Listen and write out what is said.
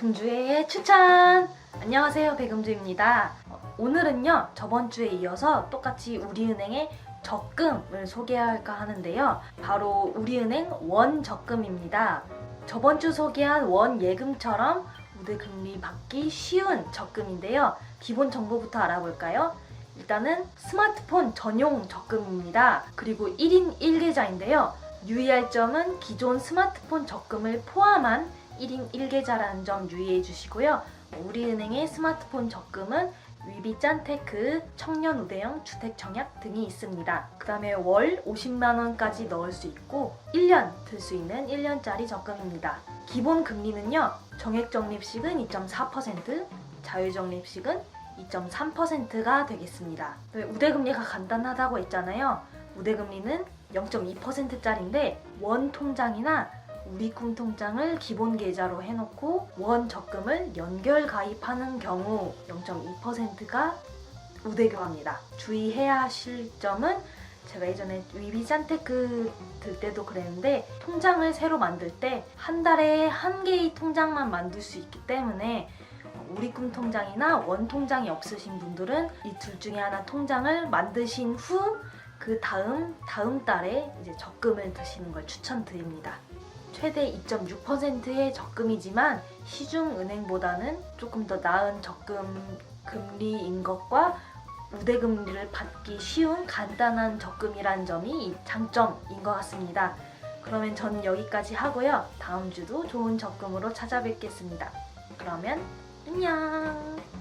금주의 추천! 안녕하세요, 백금주입니다. 어, 오늘은요, 저번 주에 이어서 똑같이 우리은행의 적금을 소개할까 하는데요. 바로 우리은행 원적금입니다. 저번 주 소개한 원예금처럼 우대 금리 받기 쉬운 적금인데요. 기본 정보부터 알아볼까요? 일단은 스마트폰 전용 적금입니다. 그리고 1인 1계좌인데요. 유의할 점은 기존 스마트폰 적금을 포함한 1인 1계좌라는 점 유의해 주시고요. 우리은행의 스마트폰 적금은 위비 짠테크, 청년 우대형, 주택 청약 등이 있습니다. 그 다음에 월 50만원까지 넣을 수 있고 1년 들 수 있는 1년짜리 적금입니다. 기본 금리는요. 정액 적립식은 2.4%, 자유 적립식은 2.3%가 되겠습니다. 네, 우대금리가 간단하다고 했잖아요. 우대금리는 0.2%짜리인데 원 통장이나 우리꿈 통장을 기본 계좌로 해놓고 원 적금을 연결 가입하는 경우 0.2%가 우대교합니다. 주의해야 하실 점은 제가 예전에 위비산테크 들 때도 그랬는데 통장을 새로 만들 때 한 달에 한 개의 통장만 만들 수 있기 때문에 우리꿈 통장이나 원 통장이 없으신 분들은 이 둘 중에 하나 통장을 만드신 후 그 다음 다음 달에 이제 적금을 드시는 걸 추천드립니다. 최대 2.6%의 적금이지만 시중은행보다는 조금 더 나은 적금 금리인 것과 우대금리를 받기 쉬운 간단한 적금이란 점이 이 장점인 것 같습니다. 그러면 저는 여기까지 하고요. 다음 주도 좋은 적금으로 찾아뵙겠습니다. 그러면 안녕!